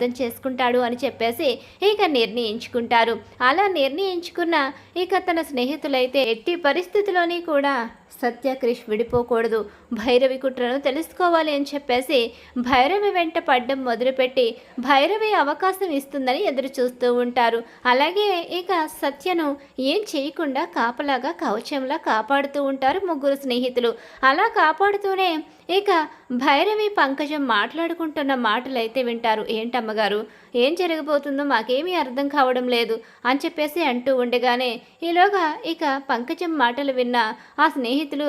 అర్థం చేసుకుంటాడు అని చెప్పేసి ఇక నిర్ణయించుకుంటారు. అలా నిర్ణయించుకున్న ఇక తన స్నేహితులైతే ఎట్టి పరిస్థితిలోని కూడా సత్య క్రిష్ విడిపోకూడదు. భైరవి కుట్రను తెలుసుకోవాలి అని చెప్పేసి భైరవి వెంట పడ్డం మొదలుపెట్టి భైరవి అవకాశం ఇస్తుందని ఎదురు చూస్తూ ఉంటారు. అలాగే ఇక సత్యను ఏం చేయకుండా కాపలాగా కవచంలా కాపాడుతూ ఉంటారు ముగ్గురు స్నేహితులు. అలా కాపాడుతూనే ఇక భైరవి పంకజం మాట్లాడుకుంటున్న మాటలైతే వింటారు. ఏంటమ్మగారు ఏం జరగబోతుందో మాకేమీ అర్థం కావడం లేదు అని చెప్పేసి అంటూ ఉండగానే ఈలోగా ఇక పంకజం మాటలు విన్న ఆ స్నేహితులు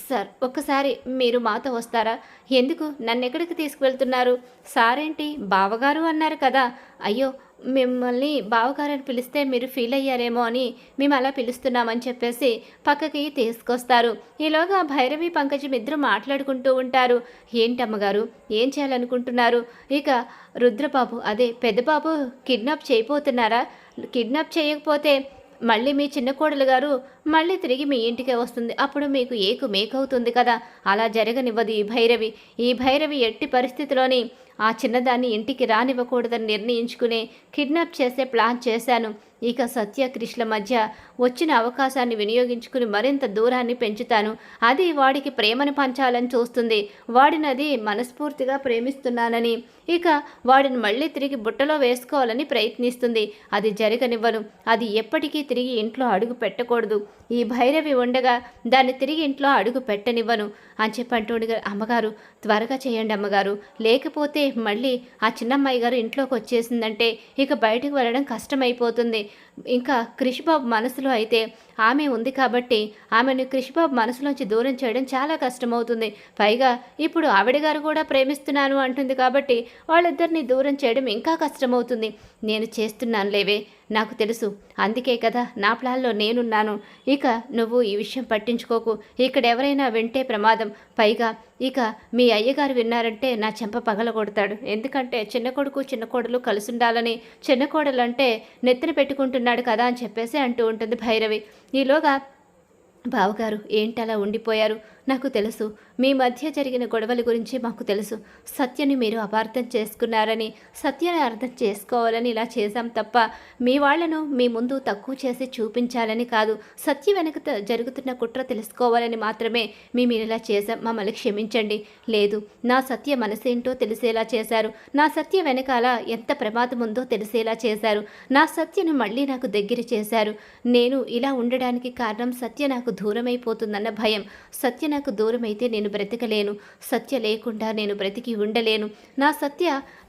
సార్ ఒక్కసారి మీరు మాతో వస్తారా? ఎందుకు నన్ను ఎక్కడికి తీసుకువెళ్తున్నారు? సారేంటి? బావగారు అన్నారు కదా. అయ్యో మిమ్మల్ని బావగారని పిలిస్తే మీరు ఫీల్ అయ్యారేమో అని మేము అలా పిలుస్తున్నామని చెప్పేసి పక్కకి తీసుకొస్తారు. ఈలోగా భైరవి పంకజం ఇద్దరు మాట్లాడుకుంటూ ఉంటారు. ఏంటమ్మగారు ఏం చేయాలనుకుంటున్నారు? ఇక రుద్రబాబు అదే పెద్దబాబు కిడ్నాప్ చేయబోతున్నారా? కిడ్నాప్ చేయకపోతే మళ్ళీ మీ చిన్న కోడలు గారు మళ్ళీ తిరిగి మీ ఇంటికే వస్తుంది. అప్పుడు మీకు ఏకు మేకవుతుంది కదా. అలా జరగనివ్వదు ఈ భైరవి. ఈ భైరవి ఎట్టి పరిస్థితిలోని ఆ చిన్నదాన్ని ఇంటికి రానివ్వకూడదని నిర్ణయించుకుని కిడ్నాప్ చేసే ప్లాన్ చేశాను. ఇక సత్య కృష్ణ మధ్య వచ్చిన అవకాశాన్ని వినియోగించుకుని మరింత దూరాన్ని పెంచుతాను. అది వాడికి ప్రేమను పంచాలని చూస్తుంది. వాడినది మనస్ఫూర్తిగా ప్రేమిస్తున్నానని. ఇక వాడిని మళ్ళీ తిరిగి బుట్టలో వేసుకోవాలని ప్రయత్నిస్తుంది. అది జరగనివ్వను. అది ఎప్పటికీ తిరిగి ఇంట్లో అడుగు పెట్టకూడదు. ఈ భైరవి ఉండగా దాన్ని తిరిగి ఇంట్లో అడుగు పెట్టనివ్వను. అని చెప్పి అమ్మగారు త్వరగా చేయండి అమ్మగారు. లేకపోతే మళ్ళీ ఆ చిన్నమ్మాయి గారు ఇంట్లోకి వచ్చేసిందంటే ఇక బయటకు వెళ్ళడం కష్టమైపోతుంది. ఇంకా కృషిబాబు మనసులో అయితే ఆమె ఉంది కాబట్టి ఆమెను కృషిబాబు మనసులోంచి దూరం చేయడం చాలా కష్టమవుతుంది. పైగా ఇప్పుడు ఆవిడ గారు కూడా ప్రేమిస్తున్నాను అంటుంది కాబట్టి వాళ్ళిద్దరిని దూరం చేయడం ఇంకా కష్టమవుతుంది. నేను చేస్తున్నాను లేవే నాకు తెలుసు. అందుకే కదా నా ప్లాన్లో నేనున్నాను. ఇక నువ్వు ఈ విషయం పట్టించుకోకు. ఇక్కడ ఎవరైనా వింటే ప్రమాదం. పైగా ఇక మీ అయ్యగారు విన్నారంటే నా చెంప పగలగొడతాడు. ఎందుకంటే చిన్న కొడుకు చిన్న కోడలు కలిసి ఉండాలని చిన్న కోడలు అంటే నెత్తిన పెట్టుకుంటున్నాడు కదా అని చెప్పేసి అంటూ ఉంటుంది భైరవి. ఈలోగా బావగారు ఏంటలా ఉండిపోయారు? నాకు తెలుసు. మీ మధ్య జరిగిన గొడవల గురించి మాకు తెలుసు. సత్యని మీరు అపార్థం చేసుకున్నారని సత్యని అర్థం చేసుకోవాలని ఇలా చేశాం తప్ప మీ వాళ్ళను మీ ముందు తక్కువ చేసి చూపించాలని కాదు. సత్య వెనక జరుగుతున్న కుట్ర తెలుసుకోవాలని మాత్రమే మేము ఇలా చేశాం. మమ్మల్ని క్షమించండి. లేదు నా సత్య మనసేంటో తెలిసేలా చేశారు. నా సత్య వెనకాల ఎంత ప్రమాదం ఉందో తెలిసేలా చేశారు. నా సత్యను మళ్ళీ నాకు దగ్గర చేశారు. నేను ఇలా ఉండడానికి కారణం సత్య నాకు దూరమైపోతుందన్న భయం. సత్య నాకు దూరమైతే నేను బ్రతకలేను. సత్య లేకుండా నేను బ్రతికి ఉండలేను. నా సత్య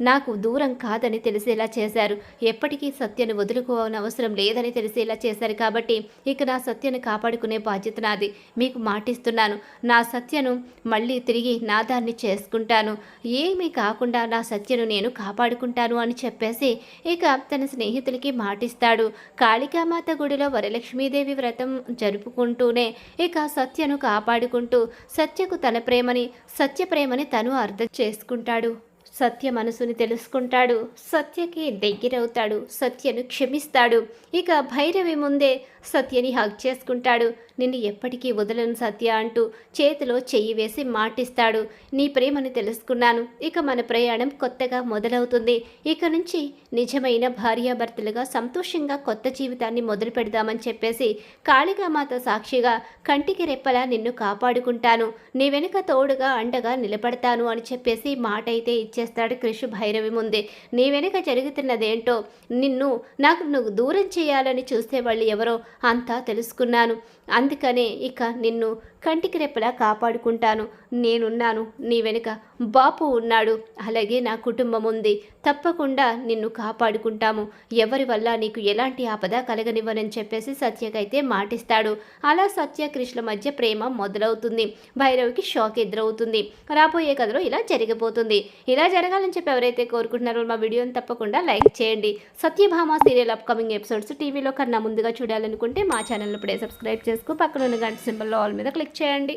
నాకు దూరం కాదని తెలిసేలా చేశారు. ఎప్పటికీ సత్యను వదులుకోవాలని అవసరం లేదని తెలిసేలా చేశారు కాబట్టి ఇక నా సత్యను కాపాడుకునే బాధ్యత నాది. మీకు మాటిస్తున్నాను. నా సత్యను మళ్ళీ తిరిగి నా దాన్ని చేసుకుంటాను. ఏమీ కాకుండా నా సత్యను నేను కాపాడుకుంటాను అని చెప్పేసి ఇక తన స్నేహితులకి మాటిస్తాడు. కాళికామాత గుడిలో వరలక్ష్మీదేవి వ్రతం జరుపుకుంటూనే ఇక సత్యను కాపాడుకుంటూ సత్యకు తన ప్రేమని సత్య ప్రేమని తను అర్థం చేసుకుంటాడు. సత్య మనసుని తెలుసుకుంటాడు. సత్యకి దగ్గరవుతాడు. సత్యను క్షమిస్తాడు. ఇక భైరవి ముందే సత్యని హగ్ చేసుకుంటాడు. నిన్ను ఎప్పటికీ వదలను సత్య అంటూ చేతిలో చెయ్యి వేసి మాటిస్తాడు. నీ ప్రేమను తెలుసుకున్నాను. ఇక మన ప్రయాణం కొత్తగా మొదలవుతుంది. ఇక నుంచి నిజమైన భార్యాభర్తలుగా సంతోషంగా కొత్త జీవితాన్ని మొదలు పెడదామని చెప్పేసి కాళికామాత సాక్షిగా కంటికి రెప్పలా నిన్ను కాపాడుకుంటాను. నీ వెనుక తోడుగా అండగా నిలబడతాను అని చెప్పేసి మాట అయితే ఇచ్చేస్తాడు కృషి భైరవి ముందే. నీ వెనుక జరుగుతున్నదేంటో నిన్ను నాకు నువ్వు దూరం చేయాలని చూస్తే వాళ్ళు ఎవరో అంతా తెలుసుకున్నాను. అందుకనే ఇక నిన్ను కంటికి రెప్పలా కాపాడుకుంటాను. నేనున్నాను నీ వెనుక బాపు ఉన్నాడు. అలాగే నా కుటుంబం ఉంది. తప్పకుండా నిన్ను కాపాడుకుంటాము. ఎవరి వల్ల నీకు ఎలాంటి ఆపద కలగనివ్వనని చెప్పేసి సత్యకైతే మాటిస్తాడు. అలా సత్య కృష్ణ మధ్య ప్రేమ మొదలవుతుంది. భైరవికి షాక్ ఎదురవుతుంది. రాబోయే కథలో ఇలా జరిగిపోతుంది. ఇలా జరగాలని చెప్పి ఎవరైతే కోరుకుంటున్నారో మా వీడియోని తప్పకుండా లైక్ చేయండి. సత్యభామ సీరియల్ అప్కమింగ్ ఎపిసోడ్స్ టీవీలో కన్నా ముందుగా చూడాలనుకుంటే మా ఛానల్ ఇప్పుడే సబ్స్క్రైబ్ చేసుకో. పక్కన ఉన్న గంట సింబల్లో ఆల్ మీద క్లిక్ చేయండి